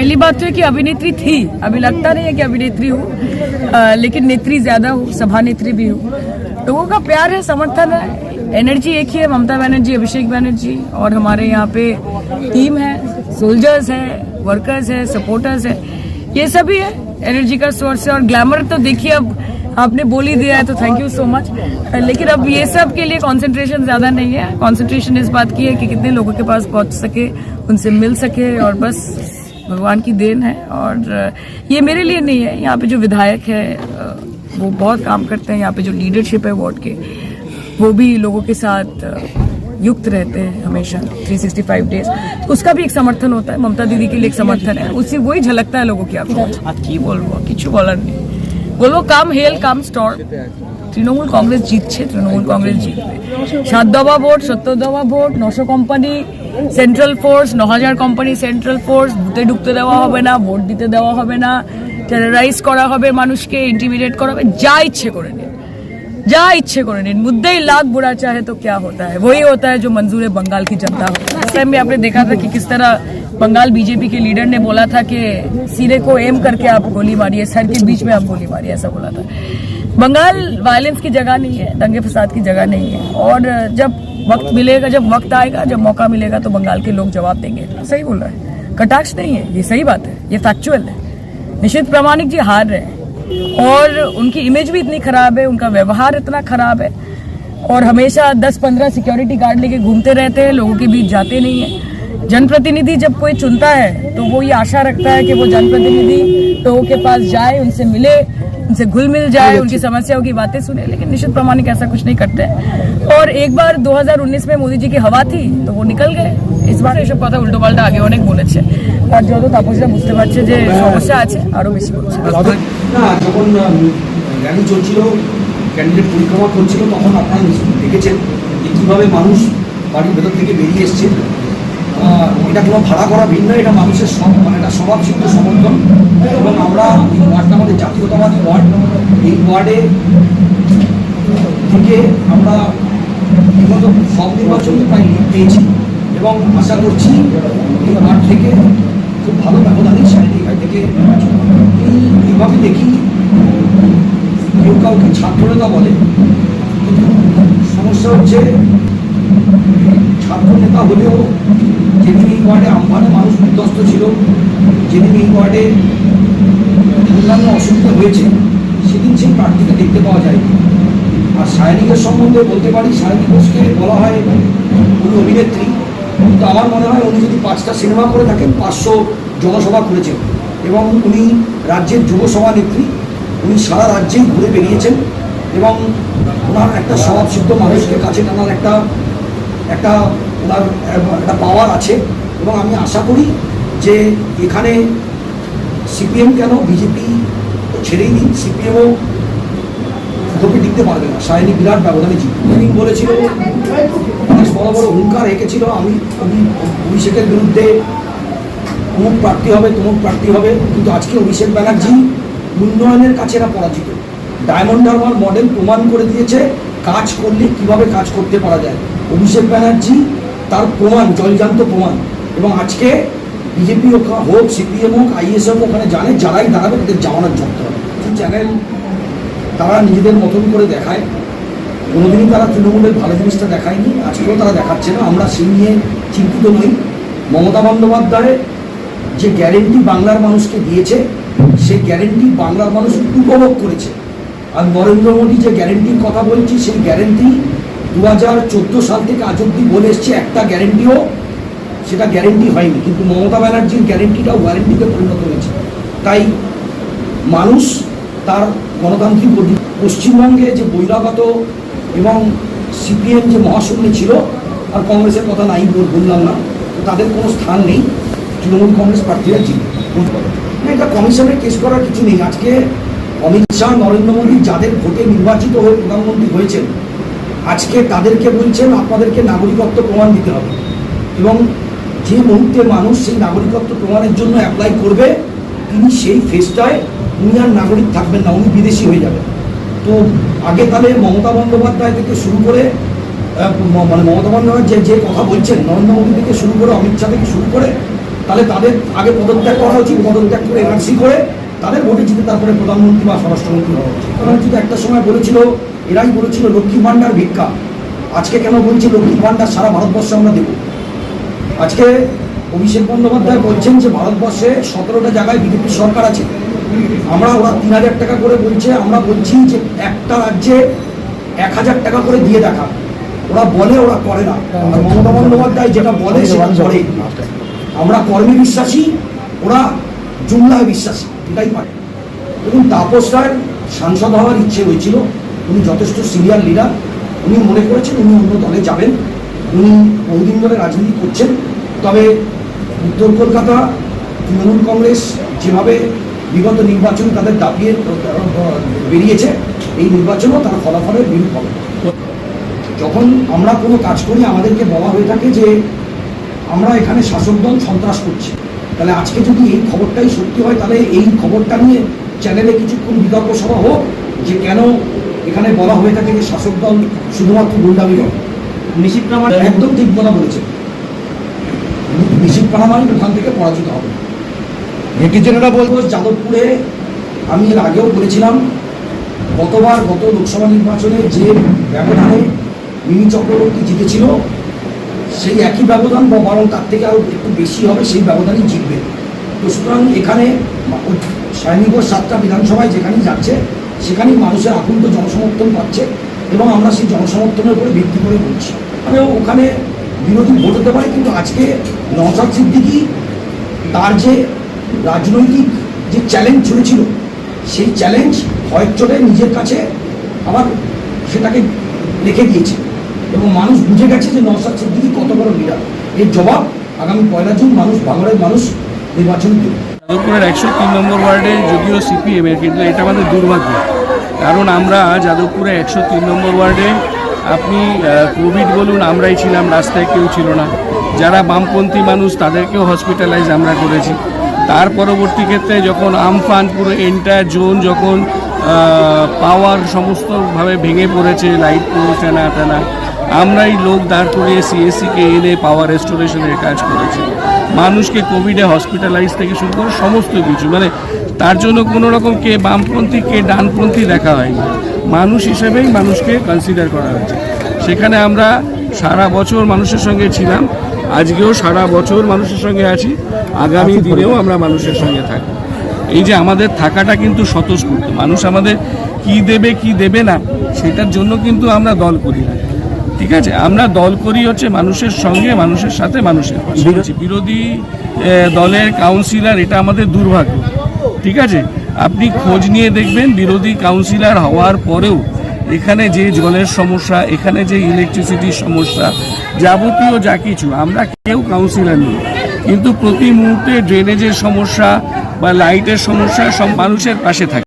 पहली बात तो है कि अभिनेत्री थी। अभी लगता नहीं है कि अभिनेत्री हूँ। लेकिन नेत्री ज़्यादा हूँ सभा नेत्री भी हूँ। लोगों का प्यार है, समर्थन है। एनर्जी एक ही है, ममता बनर्जी, अभिषेक बनर्जी और हमारे यहाँ पे टीम है सोल्जर्स है वर्कर्स है सपोर्टर्स है। ये सभी है एनर्जी का सोर्स है और ग्लैमर तो देखिए अब आपने बोल ही दिया है तो थैंक यू सो मच लेकिन अब ये सब के लिए कंसंट्रेशन ज़्यादा नहीं है। कंसंट्रेशन इस बात की है कि कितने लोगों के पास पहुँच सके, उनसे मिल सके और बस भगवान की देन है और ये मेरे लिए नहीं है। यहाँ पे जो विधायक है वो बहुत काम करते हैं। यहाँ पे जो लीडरशिप है वार्ड के, वो भी लोगों के साथ युक्त रहते हैं हमेशा 365 डेज़ उसका भी एक समर्थन होता है, ममता दीदी के लिए एक समर्थन है। उससे वही झलकता है लोगों की आपको की बोलबो किचू बोलन नहीं। बोलो, काम हेल, काम स्टॉल। তৃণমূল কংগ্রেস জিতছে তৃণমূল কংগ্রেস জিতবে সাত দফা ভোট সত্তর দফা ভোট নশো কোম্পানি সেন্ট্রাল ফোর্স ন হাজার কোম্পানি সেন্ট্রাল ফোর্স বুথে ঢুকতে দেওয়া হবে না ভোট দিতে দেওয়া হবে না টেরারাইজ করা হবে মানুষকে ইন্টিমিডিয়েট করা হবে যা ইচ্ছে করে নিন যা इच्छे করে নিন मुद्दे ही लाख बुरा चाहे तो क्या होता है वही होता है जो मंजूर है बंगाल की जनता हो उस टाइम में आपने देखा था कि किस तरह बंगाल बीजेपी के लीडर ने बोला था कि सिरे को एम करके आप गोली मारिए सर के बीच में आप गोली मारिए ऐसा बोला था बंगाल वायलेंस की जगह नहीं है, दंगे फसाद की जगह नहीं है। और जब वक्त मिलेगा, जब वक्त आएगा, जब मौका मिलेगा तो बंगाल के लोग जवाब देंगे। सही बोल रहा है। कटाक्ष नहीं है, ये सही बात है, ये फैक्चुअल है। निश्चित प्रामाणिक जी हार रहे हैं। और उनकी इमेज भी इतनी खराब है, उनका व्यवहार इतना खराब है। और हमेशा 10-15 सिक्योरिटी गार्ड लेके घूमते रहते हैं, लोगों के बीच जाते नहीं है। जनप्रतिनिधि जब कोई चुनता है तो वो ये आशा रखता है कि वो जनप्रतिनिधि लोगों के पास जाए उनसे मिले उनसे घुल मिल जाए उनकी समस्याओं की बातें सुने लेकिन निश्चित प्रमाणिक ऐसा कुछ नहीं करते हैं और एक बार 2019 में मोदी जी की हवा थी तो वो निकल गए इस बार এসব কথা উল্টো পাল্টা আগে অনেক বলেছে আর যত তাপসরা বুঝতে পারছে যে সমস্যা আছে আরো বেশি বলছে না যখন র্যালি চলছিল ক্যান্ডিডেট পরিক্রমা করছিল তখন আপনারা নিশ্চয়ই দেখেছেন যে কীভাবে মানুষ বাড়ির ভেতর থেকে বেরিয়ে এসছে আহ, এটা কোনো ভাড়া করা ভিন্ন এটা মানুষের মানে একটা স্বভাবসিদ্ধ সমর্থন। এবং আমরা এই ওয়ার্ডটা আমাদের জাতীয়তাবাদী ওয়ার্ড। এই ওয়ার্ডে থেকে আমরা বিগত সব নির্বাচনে প্রায় পেয়েছি। এবং আশা করছি এই ওয়ার্ড থেকে খুব ভালো ব্যবধানে শারীরিক থেকে এইভাবে দেখি কেউ কাউকে ছাত্রনেতা বলে। সমস্যা হচ্ছে ছাত্র নেতা হলেও যেদিন এই ওয়ার্ডে আমফানে মানুষ বিধ্বস্ত ছিল, যেদিন এই ওয়ার্ডে অন্যান্য অসুবিধা হয়েছে, সেদিন সেই প্রার্থীকে দেখতে পাওয়া যায় আর সায়নিকের সম্বন্ধে বলতে পারি সায়নিক ঘোষকে বলা হয় উনি অভিনেত্রী, কিন্তু আমার মনে হয় উনি যদি পাঁচটা সিনেমা করে থাকেন, পাঁচশো জনসভা করেছেন এবং উনি রাজ্যের যুব সভানেত্রী, উনি সারা রাজ্যেই ঘুরে বেরিয়েছেন এবং ওনার একটা স্বভাবসিদ্ধ মানুষকে কাছে টানার একটা একটা ওনার, একটা পাওয়ার আছে এবং আমি আশা করি যে এখানে সিপিএম কেন বিজেপি তো ছেড়েই দিন সিপিএমও তোকে টিকতে পারবে না। সায়নী বিরাট ব্যবধানে জিতবে বলেছিল অনেক বড় বড় হুঙ্কার এঁকেছিল, আমি অভি- অভিষেকের বিরুদ্ধে অমুক প্রার্থী হবে তমুক প্রার্থী হবে। কিন্তু আজকে অভিষেক ব্যানার্জি উন্নয়নের কাছে এরা পরাজিত। ডায়মন্ড হারবার মডেল প্রমাণ করে দিয়েছে কাজ করলে কীভাবে কাজ করতে পারা যায়? অভিষেক ব্যানার্জি, তার প্রমাণ, জলজান্ত প্রমাণ। এবং আজকে বিজেপি হোক, সিপিএম হোক আইএস হোক, ওখানে জানে যারাই দাঁড়াবে তাদের জামানত জব্দ হবে। চ্যানেল তারা নিজেদের মতন করে দেখায়। কোনোদিনই তারা তৃণমূলের ভালো জিনিসটা দেখায়নি। আজকেও তারা দেখাচ্ছে না। আমরা সেই নিয়ে চিন্তিত নই। মমতা বন্দ্যোপাধ্যায় যে গ্যারেন্টি বাংলার মানুষকে দিয়েছে, সেই গ্যারেন্টি বাংলার মানুষ উপভোগ করেছে। আর নরেন্দ্র মোদী যে গ্যারেন্টির কথা বলছি, সেই গ্যারেন্টি দু হাজার চোদ্দ সাল থেকে আজ অব্দি বলে এসছে, একটা গ্যারেন্টিও সেটা গ্যারেন্টি হয়নি। কিন্তু মমতা ব্যানার্জির গ্যারেন্টিটাও ওয়ারেন্টিতে পরিণত হয়েছে। তাই মানুষ তার গণতান্ত্রিক পশ্চিমবঙ্গে যে বহিরাগত এবং সিপিএম যে মহাশূন্য ছিল, আর কংগ্রেসের কথা নাই বললাম না তাদের কোনো স্থান নেই। তৃণমূল কংগ্রেস প্রার্থীরা জিতবে। এটা কমিশনের কেস করার কিছু নেই। আজকে অমিত শাহ নরেন্দ্র মোদী যাদের ভোটে নির্বাচিত হয়ে প্রধানমন্ত্রী হয়েছেন, আজকে তাদেরকে বলছেন আপনাদেরকে নাগরিকত্ব প্রমাণ দিতে হবে। এবং যে মুহূর্তে মানুষ সেই নাগরিকত্ব প্রমাণের জন্য অ্যাপ্লাই করবে, তিনি সেই ফেসটায় উনি আর নাগরিক থাকবেন না, উনি বিদেশি হয়ে যাবেন। তো আগে তাহলে মমতা বন্দ্যোপাধ্যায় থেকে শুরু করে মানে মমতা বন্দ্যোপাধ্যায় যে কথা বলছেন, নরেন্দ্র মোদী থেকে শুরু করে, অমিত শাহ থেকে শুরু করে, তাহলে তাদের আগে পদত্যাগ করা উচিত, পদত্যাগ করে এনআরসি করে তাদের ভোটে জিতে তারপরে প্রধানমন্ত্রী বা স্বরাষ্ট্রমন্ত্রী হওয়া উচিত। কারণ একটা সময় বলেছিল, এরাই বলেছিল লক্ষ্মী ভাণ্ডার ভিক্ষা। আজকে কেন বলছে লক্ষ্মী ভাণ্ডার? সারা ভারতবর্ষে আমরা দেব। আজকে অভিষেক বন্দ্যোপাধ্যায় বলছেন যে ভারতবর্ষে সতেরোটা জায়গায় বিজেপি সরকার আছে। আমরা ওরা তিন হাজার টাকা করে বলছে, আমরা বলছি যে একটা রাজ্যে এক হাজার টাকা করে দিয়ে দেখা ওরা বলে, ওরা করে না। মমতা বন্দ্যোপাধ্যায় যেটা বলে, সেটা করে। আমরা কর্মে বিশ্বাসী, ওরা জুমলায় বিশ্বাসী। এটাই পারে। এবং তাপস রায় সাংসদ হওয়ার ইচ্ছে হয়েছিল। উনি যথেষ্ট সিনিয়র লিডার উনি মনে করেছেন উনি অন্য দলে যাবেন। উনি বহুদিন ধরে রাজনীতি করছেন। তবে উত্তর কলকাতা, তৃণমূল কংগ্রেস যেভাবে বিগত নির্বাচন তাদের দাপিয়ে বেরিয়েছে, এই নির্বাচনও তার ফলাফলের বিরূপ হবে। যখন আমরা কোনো কাজ করি, আমাদেরকে বলা হয়ে থাকে যে আমরা এখানে শাসক দল সন্ত্রাস করছি। তাহলে আজকে যদি এই খবরটাই সত্যি হয় তাহলে এই খবরটা নিয়ে চ্যানেলে কিছুক্ষণ বিতর্ক সভা হোক যে কেন এখানে বলা হয়ে থাকে যে শাসক দল শুধুমাত্র গুন্ডামি নয় নিশীত প্রামাণ একদম ঠিক কথা বলেছে। নিশিত প্রামাণিক ওখান থেকে পরাজিত হবে। নেটিজেনরা বলব বলব যাদবপুরে আমি এর আগেও বলেছিলাম গতবার গত লোকসভা নির্বাচনে যে ব্যবধানে মিনি চক্রবর্তী জিতেছিল সেই একই ব্যবধান বা বরং তার থেকে আরও একটু বেশি হবে, সেই ব্যবধানই জিতবে। তো সুতরাং এখানে সায়নিগর সাতটা বিধানসভায় যেখানেই যাচ্ছে, সেখানেই মানুষের আকুণ্ঠ জনসমর্থন পাচ্ছে এবং আমরা সেই জনসমর্থনের উপরে ভিত্তি করে বলছি। মানে ওখানে বিরোধী ভোট হতে পারে, কিন্তু আজকে নওশাদ সিদ্দিকি তার যে রাজনৈতিক যে চ্যালেঞ্জ চলেছিল সেই চ্যালেঞ্জ ভয়ের চলে নিজের কাছে আবার সেটাকে রেখে দিয়েছে। এবং মানুষ বুঝে গেছে যে নওশাদ সিদ্দিকি কত বড় লিডার এর জবাব আগামী পয়লা জুন মানুষ, বাংলার মানুষ নির্বাচন দেবে। যাদবপুরের একশো তিন নম্বর ওয়ার্ডে যদিও সিপিএমের কিন্তু এটা আমাদের দুর্ভাগ্য। কারণ আমরা যাদবপুরে একশো তিন নম্বর ওয়ার্ডে, আপনি কোভিড বলুন, আমরাই ছিলাম, রাস্তায় কেউ ছিল না। যারা বামপন্থী মানুষ, তাদেরকেও হসপিটালাইজ আমরা করেছি। তার পরবর্তী ক্ষেত্রে যখন আমফান পুরো এন্টায়ার জোন যখন পাওয়ার সমস্তভাবে ভেঙে পড়েছে লাইট পোস্ট টানা টানা আমরাই লোক দাঁড় করিয়ে সিএসসিকে এনে পাওয়ার রেস্টোরেশনের কাজ করেছি। মানুষকে কোভিডে হসপিটালাইজ থেকে শুরু করে সমস্ত কিছু মানে তার জন্য কোনো রকম কে বামপন্থী কে ডানপন্থী দেখা হয়নি। মানুষ হিসেবেই মানুষকে কনসিডার করা হয়েছে। সেখানে আমরা সারা বছর মানুষের সঙ্গে ছিলাম আজকেও সারা বছর মানুষের সঙ্গে আছি আগামী দিনেও আমরা মানুষের সঙ্গে থাকি এই যে আমাদের থাকাটা কিন্তু স্বতঃস্ফূর্ত মানুষ আমাদের কি দেবে কি দেবে না সেটার জন্য কিন্তু আমরা দল করি না। ঠিক আছে? আমরা দল করি হচ্ছে মানুষের সঙ্গে মানুষের সাথে মানুষের বিরোধী। দলের কাউন্সিলর এটা আমাদের দুর্ভাগ্য। ঠিক আছে? আপনি খোঁজ নিয়ে দেখবেন বিরোধী কাউন্সিলর হওয়ার পরেও এখানে যে জলের সমস্যা এখানে যে ইলেকট্রিসিটির সমস্যা যাবতীয় যা কিছু আমরা কেউ কাউন্সিলর নেই। কিন্তু প্রতি মুহূর্তে ড্রেনেজের সমস্যা বা লাইটের সমস্যা সব মানুষের পাশে থাকে।